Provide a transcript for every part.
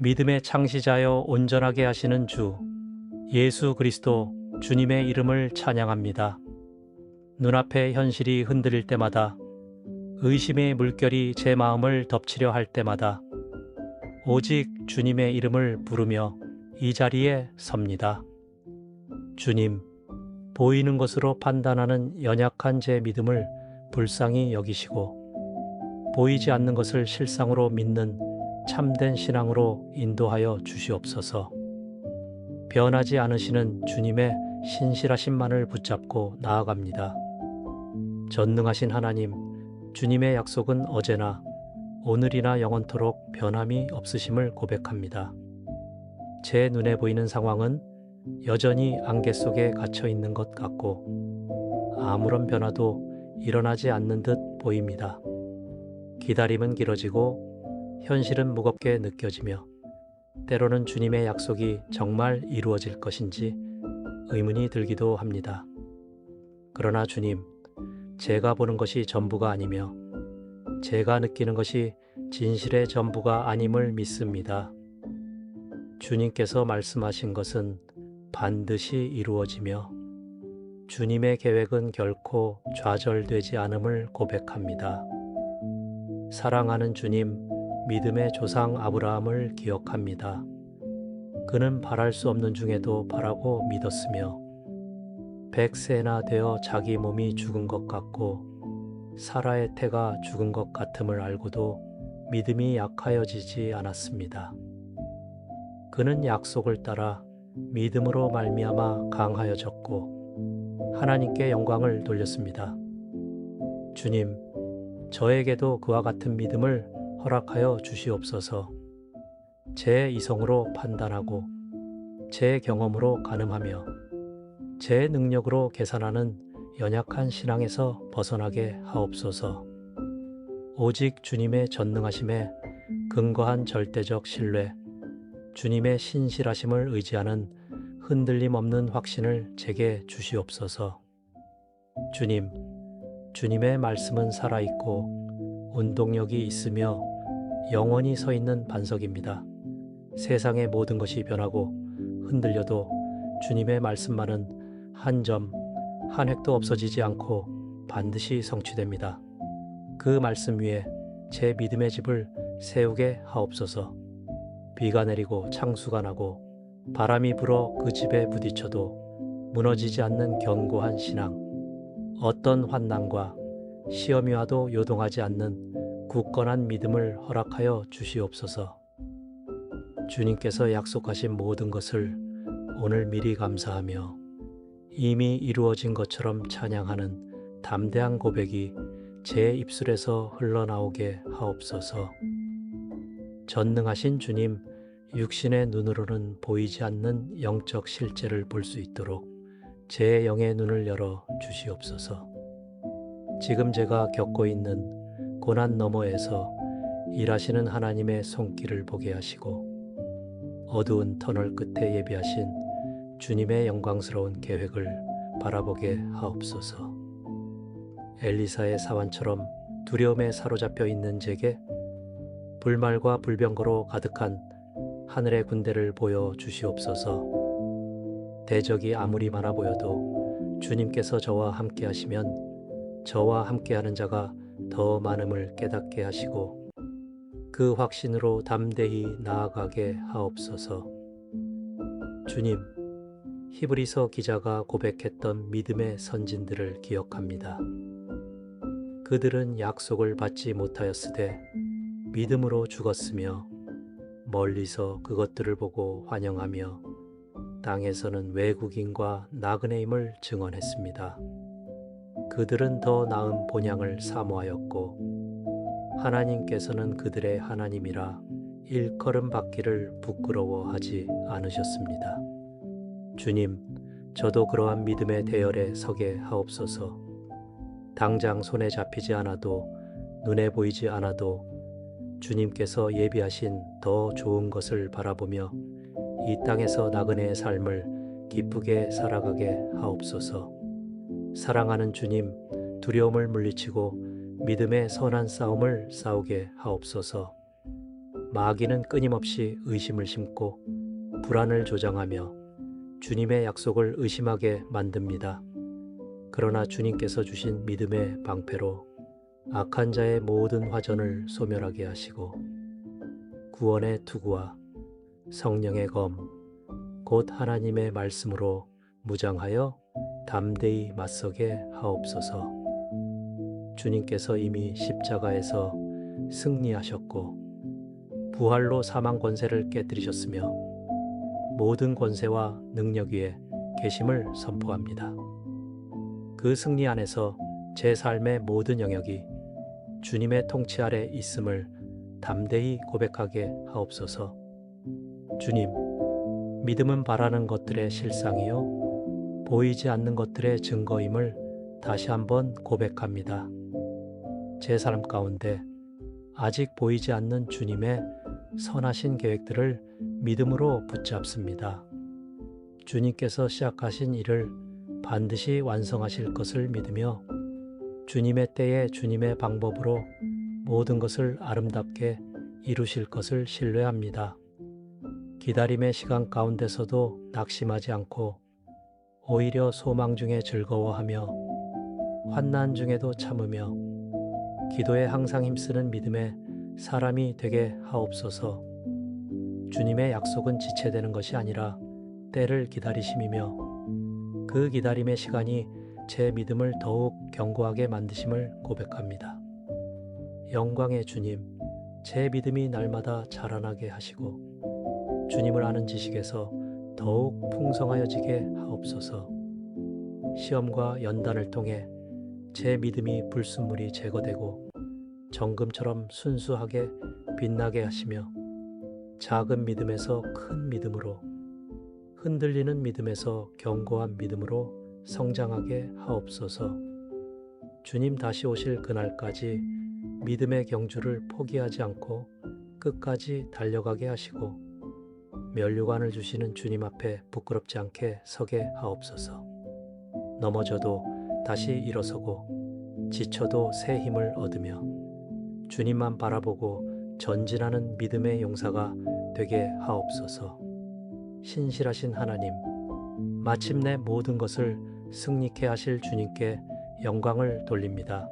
믿음의 창시자여 온전하게 하시는 주 예수 그리스도 주님의 이름을 찬양합니다. 눈앞의 현실이 흔들릴 때마다 의심의 물결이 제 마음을 덮치려 할 때마다 오직 주님의 이름을 부르며 이 자리에 섭니다. 주님, 보이는 것으로 판단하는 연약한 제 믿음을 불쌍히 여기시고 보이지 않는 것을 실상으로 믿는 참된 신앙으로 인도하여 주시옵소서. 변하지 않으시는 주님의 신실하신만을 붙잡고 나아갑니다. 전능하신 하나님, 주님의 약속은 어제나 오늘이나 영원토록 변함이 없으심을 고백합니다. 제 눈에 보이는 상황은 여전히 안개 속에 갇혀 있는 것 같고 아무런 변화도 일어나지 않는 듯 보입니다. 기다림은 길어지고 현실은 무겁게 느껴지며 때로는 주님의 약속이 정말 이루어질 것인지 의문이 들기도 합니다. 그러나 주님, 제가 보는 것이 전부가 아니며 제가 느끼는 것이 진실의 전부가 아님을 믿습니다. 주님께서 말씀하신 것은 반드시 이루어지며 주님의 계획은 결코 좌절되지 않음을 고백합니다. 사랑하는 주님, 믿음의 조상 아브라함을 기억합니다. 그는 바랄 수 없는 중에도 바라고 믿었으며 백세나 되어 자기 몸이 죽은 것 같고 사라의 태가 죽은 것 같음을 알고도 믿음이 약하여지지 않았습니다. 그는 약속을 따라 믿음으로 말미암아 강하여졌고 하나님께 영광을 돌렸습니다. 주님, 저에게도 그와 같은 믿음을 허락하여 주시옵소서. 제 이성으로 판단하고 제 경험으로 가늠하며 제 능력으로 계산하는 연약한 신앙에서 벗어나게 하옵소서. 오직 주님의 전능하심에 근거한 절대적 신뢰, 주님의 신실하심을 의지하는 흔들림 없는 확신을 제게 주시옵소서. 주님, 주님의 말씀은 살아있고 운동력이 있으며 영원히 서 있는 반석입니다. 세상의 모든 것이 변하고 흔들려도 주님의 말씀만은 한 점, 한 획도 없어지지 않고 반드시 성취됩니다. 그 말씀 위에 제 믿음의 집을 세우게 하옵소서. 비가 내리고 창수가 나고 바람이 불어 그 집에 부딪혀도 무너지지 않는 견고한 신앙. 어떤 환난과 시험이 와도 요동하지 않는 굳건한 믿음을 허락하여 주시옵소서. 주님께서 약속하신 모든 것을 오늘 미리 감사하며 이미 이루어진 것처럼 찬양하는 담대한 고백이 제 입술에서 흘러나오게 하옵소서. 전능하신 주님, 육신의 눈으로는 보이지 않는 영적 실제를 볼 수 있도록 제 영의 눈을 열어 주시옵소서. 지금 제가 겪고 있는 고난 너머에서 일하시는 하나님의 손길을 보게 하시고 어두운 터널 끝에 예비하신 주님의 영광스러운 계획을 바라보게 하옵소서. 엘리사의 사환처럼 두려움에 사로잡혀 있는 제게 불말과 불병거로 가득한 하늘의 군대를 보여 주시옵소서. 대적이 아무리 많아 보여도 주님께서 저와 함께 하시면 저와 함께 하는 자가 더 많음을 깨닫게 하시고 그 확신으로 담대히 나아가게 하옵소서. 주님, 히브리서 기자가 고백했던 믿음의 선진들을 기억합니다. 그들은 약속을 받지 못하였으되 믿음으로 죽었으며 멀리서 그것들을 보고 환영하며 땅에서는 외국인과 나그네임을 증언했습니다. 그들은 더 나은 본향을 사모하였고 하나님께서는 그들의 하나님이라 일컬음 받기를 부끄러워하지 않으셨습니다. 주님, 저도 그러한 믿음의 대열에 서게 하옵소서. 당장 손에 잡히지 않아도 눈에 보이지 않아도 주님께서 예비하신 더 좋은 것을 바라보며 이 땅에서 나그네의 삶을 기쁘게 살아가게 하옵소서. 사랑하는 주님, 두려움을 물리치고 믿음의 선한 싸움을 싸우게 하옵소서. 마귀는 끊임없이 의심을 심고 불안을 조장하며 주님의 약속을 의심하게 만듭니다. 그러나 주님께서 주신 믿음의 방패로 악한 자의 모든 화전을 소멸하게 하시고 구원의 투구와 성령의 검, 곧 하나님의 말씀으로 무장하여 담대히 맞서게 하옵소서. 주님께서 이미 십자가에서 승리하셨고 부활로 사망 권세를 깨뜨리셨으며 모든 권세와 능력 위에 계심을 선포합니다. 그 승리 안에서 제 삶의 모든 영역이 주님의 통치 아래 있음을 담대히 고백하게 하옵소서. 주님, 믿음은 바라는 것들의 실상이요. 보이지 않는 것들의 증거임을 다시 한번 고백합니다. 제 삶 가운데 아직 보이지 않는 주님의 선하신 계획들을 믿음으로 붙잡습니다. 주님께서 시작하신 일을 반드시 완성하실 것을 믿으며 주님의 때에 주님의 방법으로 모든 것을 아름답게 이루실 것을 신뢰합니다. 기다림의 시간 가운데서도 낙심하지 않고 오히려 소망 중에 즐거워하며 환난 중에도 참으며 기도에 항상 힘쓰는 믿음의 사람이 되게 하옵소서. 주님의 약속은 지체되는 것이 아니라 때를 기다리심이며 그 기다림의 시간이 제 믿음을 더욱 견고하게 만드심을 고백합니다. 영광의 주님, 제 믿음이 날마다 자라나게 하시고 주님을 아는 지식에서 더욱 풍성하여지게 하옵소서. 시험과 연단을 통해 제 믿음이 불순물이 제거되고 정금처럼 순수하게 빛나게 하시며 작은 믿음에서 큰 믿음으로 흔들리는 믿음에서 견고한 믿음으로 성장하게 하옵소서. 주님 다시 오실 그날까지 믿음의 경주를 포기하지 않고 끝까지 달려가게 하시고 면류관을 주시는 주님 앞에 부끄럽지 않게 서게 하옵소서. 넘어져도 다시 일어서고 지쳐도 새 힘을 얻으며 주님만 바라보고 전진하는 믿음의 용사가 되게 하옵소서. 신실하신 하나님, 마침내 모든 것을 승리케 하실 주님께 영광을 돌립니다.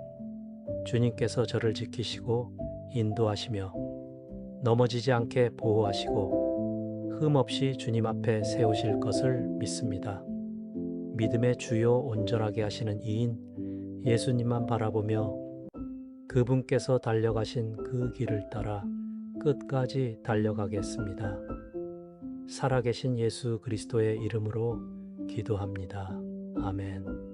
주님께서 저를 지키시고 인도하시며 넘어지지 않게 보호하시고 흠없이 주님 앞에 세우실 것을 믿습니다. 믿음의 주요 온전하게 하시는 이인 예수님만 바라보며 그분께서 달려가신 그 길을 따라 끝까지 달려가겠습니다. 살아계신 예수 그리스도의 이름으로 기도합니다. 아멘.